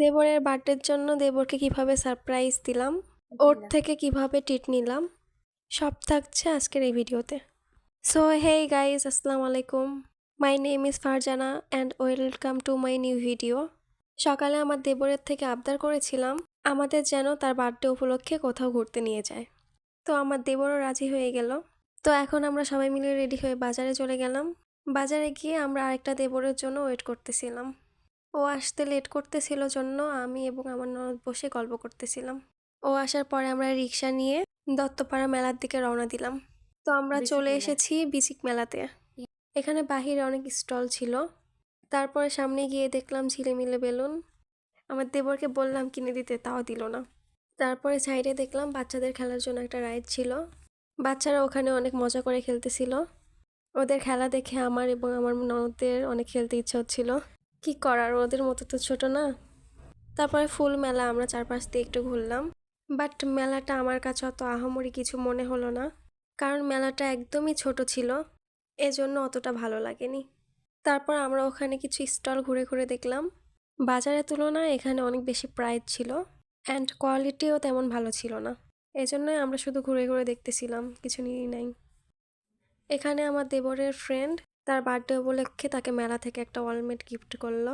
দেবরের বার্থডের জন্য দেবরকে কীভাবে সারপ্রাইজ দিলাম? ওর থেকে কীভাবে ট্রিট নিলাম? সব থাকছে আজকের এই ভিডিওতে। সো হেই গাইজ আসসালামু আলাইকুম। My name is Farzana and welcome to my new video সকালে আমার দেবরের থেকে আবদার করেছিলাম আমাদের যেন তার বার্থডে উপলক্ষে কোথাও ঘুরতে নিয়ে যায়। তো আমার দেবরও রাজি হয়ে গেল। তো এখন আমরা সবাই মিলে রেডি হয়ে বাজারে চলে গেলাম। বাজারে গিয়ে আমরা আরেকটা দেবরের জন্য ওয়েট করতেছিলাম। ও আসতে লেট করতেছিল জন্য আমি এবং আমার ননদ বসে গল্প করতেছিলাম। ও আসার পরে আমরা রিক্সা নিয়ে দত্তপাড়া মেলার দিকে রওনা দিলাম। তো আমরা চলে এসেছি বিচিক মেলাতে। এখানে বাহিরে অনেক স্টল ছিল। তারপরে সামনে গিয়ে দেখলাম ঝিলেমিলে বেলুন। আমার দেবরকে বললাম কিনে দিতে তাও দিল না। তারপরে সাইডে দেখলাম বাচ্চাদের খেলার জন্য একটা রাইড ছিল। বাচ্চারা ওখানে অনেক মজা করে খেলতেছিল। ওদের খেলা দেখে আমার এবং আমার ননদের অনেক খেলতে ইচ্ছা হচ্ছিল। কি করার, ওদের মতো তো ছোট না। তারপরে ফুল মেলা আমরা চারপাশ দিয়ে একটু ঘুরলাম। বাট মেলাটা আমার কাছে অত আহামরি কিছু মনে হলো না, কারণ মেলাটা একদমই ছোট ছিল, এজন্য অতটা ভালো লাগেনি। তারপর আমরা ওখানে কিছু স্টল ঘুরে ঘুরে দেখলাম। বাজারের তুলনায় এখানে অনেক বেশি প্রাইস ছিল, অ্যান্ড কোয়ালিটিও তেমন ভালো ছিল না, এজন্যই আমরা শুধু ঘুরে ঘুরে দেখতেছিলাম, কিছু নিয়েই নাই। এখানে আমার দেবরের ফ্রেন্ড তার বার্থডে উপলক্ষে তাকে মেলা থেকে একটা ওয়ালমেট গিফট করল।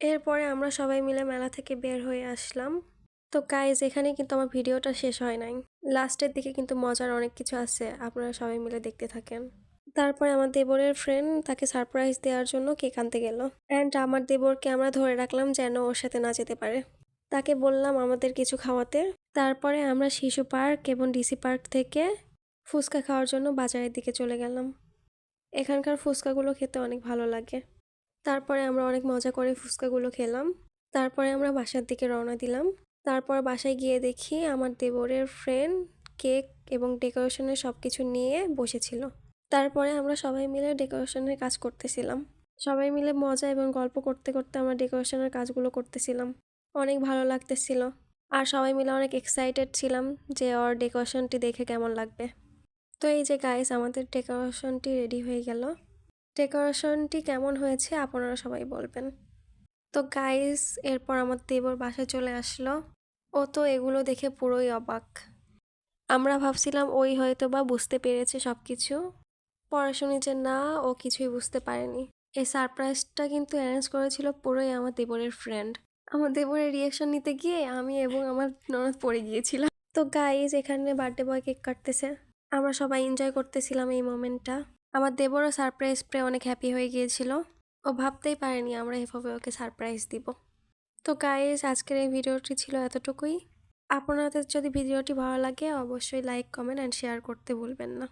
এরপরে আমরা সবাই মিলে মেলা থেকে বের হয়ে আসলাম। তো গাইজ এখানে কিন্তু আমার ভিডিওটা শেষ হয় নাই। লাস্টের দিকে কিন্তু মজার অনেক কিছু আছে, আপনারা সবাই মিলে দেখতে থাকেন। তারপরে আমার দেবরের ফ্রেন্ড তাকে সারপ্রাইজ দেওয়ার জন্য কেক আনতে গেল। অ্যান্ড আমার দেবরকে আমরা ধরে রাখলাম যেন ওর সাথে না যেতে পারে। তাকে বললাম আমাদের কিছু খাওয়াতে। তারপরে আমরা শিশু পার্ক এবং ডিসি পার্ক থেকে ফুচকা খাওয়ার জন্য বাজারের দিকে চলে গেলাম। এখানকার ফুচকাগুলো খেতে অনেক ভালো লাগে। তারপরে আমরা অনেক মজা করে ফুচকাগুলো খেলাম। তারপরে আমরা বাসার দিকে রওনা দিলাম। তারপর বাসায় গিয়ে দেখি আমার দেবরের ফ্রেন্ড কেক এবং ডেকোরেশনের সব কিছু নিয়ে বসেছিল। তারপরে আমরা সবাই মিলে ডেকোরেশনের কাজ করতেছিলাম। সবাই মিলে মজা এবং গল্প করতে করতে আমরা ডেকোরেশনের কাজগুলো করতেছিলাম। অনেক ভালো লাগতেছিল। আর সবাই মিলে অনেক এক্সাইটেড ছিলাম যে ওর ডেকোরেশনটি দেখে কেমন লাগবে। তো এই যে গাইস আমাদের ডেকোরেশনটি রেডি হয়ে গেল। ডেকোরেশনটি কেমন হয়েছে আপনারা সবাই বলবেন। তো গাইস এরপর আমার দেবর বাসায় চলে আসলো। ও তো এগুলো দেখে পুরোই অবাক। আমরা ভাবছিলাম ওই হয়তো বা বুঝতে পেরেছে সব কিছু পড়াশুনি যে না, ও কিছুই বুঝতে পারেনি। এই সারপ্রাইজটা কিন্তু অ্যারেঞ্জ করেছিল পুরোই আমার দেবরের ফ্রেন্ড আমার দেবরের রিয়াকশন নিতে গিয়ে আমি এবং আমার ননদ পড়ে গিয়েছিলাম। তো গাইজ এখানে বার্থডে বয় কেক কাটতেছে। আমরা সবাই এনজয় করতেছিলাম এই মোমেন্টটা আমার দেবরও সারপ্রাইজ পেয়ে অনেক হ্যাপি হয়ে গিয়েছিল। ও ভাবতেই পারেনি আমরা এভাবে ওকে সারপ্রাইজ দিব। তো গাইজ আজকের এই ভিডিওটি ছিল এতটুকুই। আপনাদের যদি ভিডিওটি ভালো লাগে, অবশ্যই লাইক কমেন্ট অ্যান্ড শেয়ার করতে ভুলবেন না।